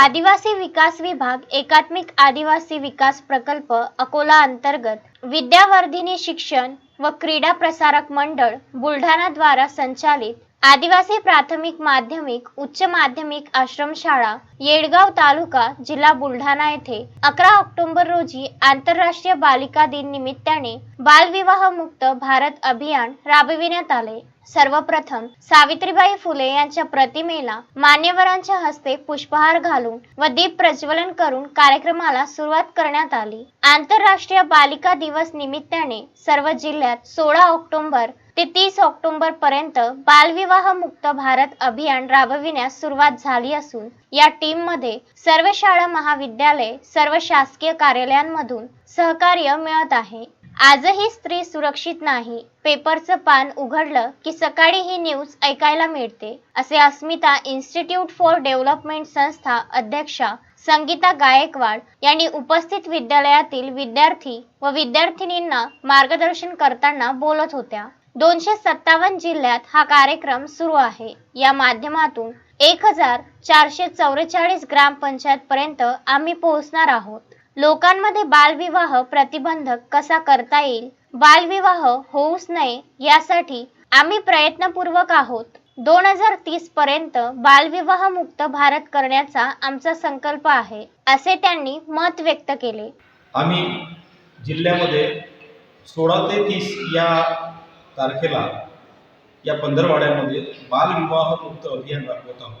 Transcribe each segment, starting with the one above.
आदिवासी विकास विभाग एकात्मिक आदिवासी विकास प्रकल्प अकोला अंतर्गत विद्यावर्धिनी शिक्षण व क्रीडा प्रसारक मंडळ बुलढाणा द्वारा संचालित आदिवासी प्राथमिक माध्यमिक उच्च माध्यमिक आश्रमशाळा येडगाव तालुका जिल्हा बुलढाणा येथे अकरा ऑक्टोबर रोजी आंतरराष्ट्रीय बालिका दिन निमित्ताने बालविवाह मुक्त भारत अभियान राबविण्यात आले. सर्वप्रथम सावित्रीबाई फुले यांच्या प्रतिमेला मान्यवरांच्या हस्ते पुष्पहार घालून व दीप प्रज्वलन करून कार्यक्रमाला सुरुवात करण्यात आली. आंतरराष्ट्रीय बालिका दिवस निमित्ताने सर्व जिल्ह्यात सोळा ऑक्टोबर ते तीस ऑक्टोबर पर्यंत बालविवाह मुक्त भारत अभियान राबविण्यास सुरुवात झाली असून या टीममध्ये सर्व शाळा महाविद्यालय सर्व शासकीय कार्यालयांमधून सहकार्य मिळत आहे. आजही स्त्री सुरक्षित नाही. पेपरचं पान उघडलं की सकाळी ही न्यूज ऐकायला मिळते असे अस्मिता इन्स्टिट्यूट फॉर डेव्हलपमेंट संस्था अध्यक्षा संगीता गायकवाड यांनी उपस्थित विद्यालयातील विद्यार्थी व विद्यार्थिनींना मार्गदर्शन करताना बोलत होत्या. दोनशे सत्तावन्न जिल्ह्यात हा कार्यक्रम सुरू आहे. या माध्यमातून एक हजार चारशे चौवेचाळीस ग्रामपंचायत पर्यंत आम्ही पोहोचणार आहोत. लोकांमध्ये बालविवाह प्रतिबंधक कसा करता येईल? बालविवाह होऊच नये यासाठी आम्ही प्रयत्नपूर्वक आहोत. दोन हजार तीस पर्यंत बालविवाह मुक्त भारत करण्याचा आमचा संकल्प आहे असे त्यांनी मत व्यक्त केले. आम्ही जिल्ह्यामध्ये सोळा ते तीस या तारखेला या पंधरवाड्यामध्ये बालविवाह मुक्त अभियान राबवत आहोत.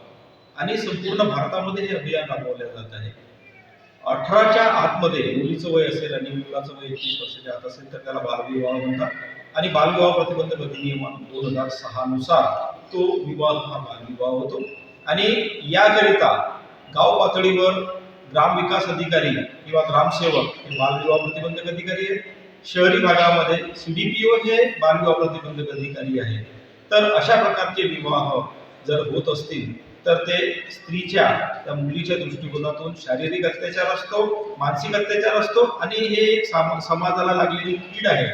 आणि संपूर्ण भारतामध्ये हे अभियान राबवले जात आहे. अठराच्या आतमध्ये मुलीचं वय असेल आणि मुलाचं वय एकवीस वर्षाच्या आत असेल तर त्याला बालविवाह म्हणतात. आणि बालविवाह प्रतिबंध अधिनियम दोन हजार सहा नुसार तो विवाह हा बालविवाह होतो. आणि याकरिता गाव पातळीवर ग्रामविकास अधिकारी किंवा ग्रामसेवक हे बालविवाह प्रतिबंधक अधिकारी आहेत. शहरी भागामध्ये सी डी पी ओ हे बालविवाह प्रतिबंधक अधिकारी आहेत. तर अशा प्रकारचे विवाह जर होत असतील तर ते स्त्रीच्या त्या मुलीच्या दृष्टिकोनातून शारीरिक अत्याचार असतो मानसिक अत्याचार असतो आणि हे एक समाजाला लागलेली कीड आहे.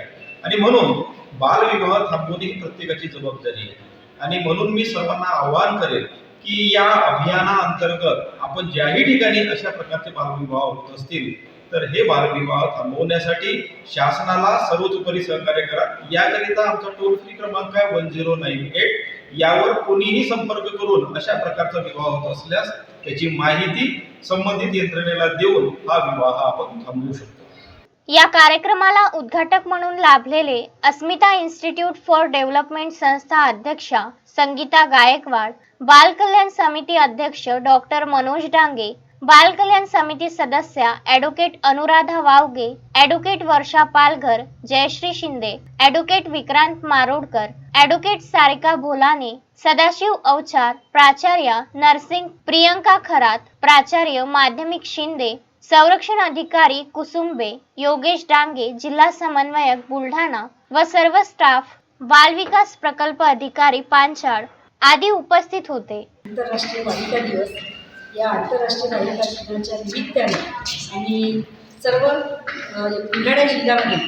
आणि म्हणून बालविवाह थांबवणे ही प्रत्येकाची जबाबदारी आहे. आणि म्हणून मी सर्वांना आवाहन करेन की या अभियाना अंतर्गत आपण ज्याही ठिकाणी अशा प्रकारचे बालविवाह होत असतील तर हे बालविवाह थांबवण्यासाठी शासनाला सर्वतोपरी सहकार्य करा. याकरिता आमचा टोल फ्री क्रमांक आहे वन झिरो नाईन एट यावर कोणीही संपर्क करून अशा प्रकारचा विवाह होत असल्यास त्याची माहिती संबंधित यंत्रणेला देऊन हा विवाह आपण थांबवू शकतो. या कार्यक्रमाला उद्घाटक म्हणून लाभलेले अस्मिता इन्स्टिट्यूट फॉर डेव्हलपमेंट संस्था अध्यक्षा संगीता गायकवाड बाल कल्याण समिती अध्यक्ष डॉक्टर मनोज डांगे बाल कल्याण समिती सदस्या advocate Anuradha Vavge advocate Varsha Palghar Jayshree Shinde advocate Vikrant Marodkar advocate Sarika Bholane Sadashiv Avchar प्राचार्य नर्सिंग प्रियंका खरात प्राचार्य माध्यमिक शिंदे संरक्षण अधिकारी कुसुंबे योगेश डांगे जिल्हा समन्वयक बुलढाणा व सर्व स्टाफ बालविकास प्रकल्प अधिकारी पांचाळ आदी उपस्थित होते. आंतरराष्ट्रीय बालिका दिवस या आंतरराष्ट्रीय बालिका दिनाच्या निमित्ताने आणि सर्व बुलढाणा जिल्ह्यामध्ये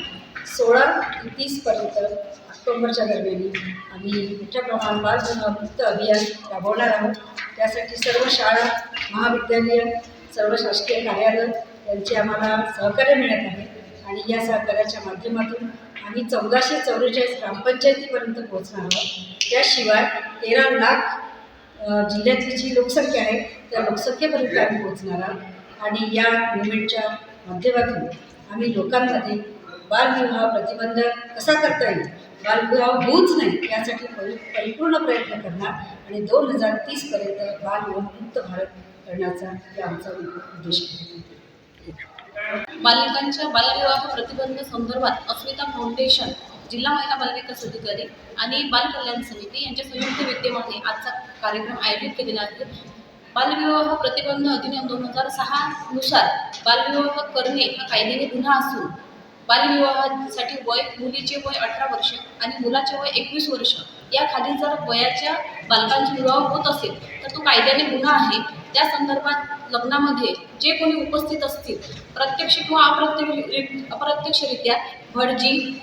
सोळा ते तीसपर्यंत ऑक्टोबरच्या दरम्यान आम्ही मोठ्या प्रमाणात बालविवाहमुक्त अभियान राबवणार आहोत. त्यासाठी सर्व शाळा महाविद्यालय सर्व शासकीय कार्यालय यांचे आम्हाला सहकार्य मिळत आहे आणि या सहकार्याच्या माध्यमातून आम्ही चौदाशे चौवेचाळीस ग्रामपंचायतीपर्यंत पोहोचणार आहोत. त्याशिवाय तेरा लाख जिल्ह्यातली जी लोकसंख्या आहे त्या लोकसंख्येपर्यंत आम्ही पोहोचणार आहोत. आणि या मुवमेंटच्या माध्यमातून आम्ही लोकांमध्ये बालविवाह प्रतिबंध कसा करता येईल बालविवाह होऊच नाही यासाठी परि परिपूर्ण प्रयत्न करणार. आणि दोन हजार तीसपर्यंत बालविवाह भारत करण्याचा हे आमचा उद्देश आहे. बालकांच्या बालविवाह प्रतिबंध संदर्भात अस्मिता फाउंडेशन जिल्हा महिला बालविकास अधिकारी आणि बाल कल्याण समिती यांच्या संयुक्त विद्यमाने आजचा कार्यक्रम आयोजित केलेला आहे. बालविवाह प्रतिबंध अधिनियम दोन हजार सहा नुसार बालविवाह करणे हा कायद्याने गुन्हा असून बालविवाहासाठी वय मुलीचे वय अठरा वर्ष आणि मुलाचे वय एकवीस वर्ष या खाली जर वयाच्या बालकांचा विवाह होत असेल तर तो कायद्याने गुन्हा आहे. त्या संदर्भात लग्नामध्ये जे कोणी उपस्थित असतील प्रत्यक्ष किंवा अप्रत्यक्ष अप्रत्यक्षरित्या भटजी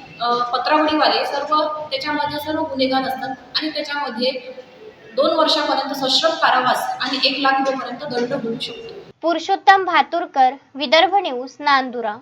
पत्रावळीवाले सर्व त्याच्यामध्ये सर्व गुन्हेगार असतात आणि त्याच्यामध्ये दोन वर्षापर्यंत सश्रम कारावास आणि एक लाख रुपयेपर्यंत दंड होऊ शकतो. पुरुषोत्तम भातुरकर विदर्भ न्यूज नांदुरा.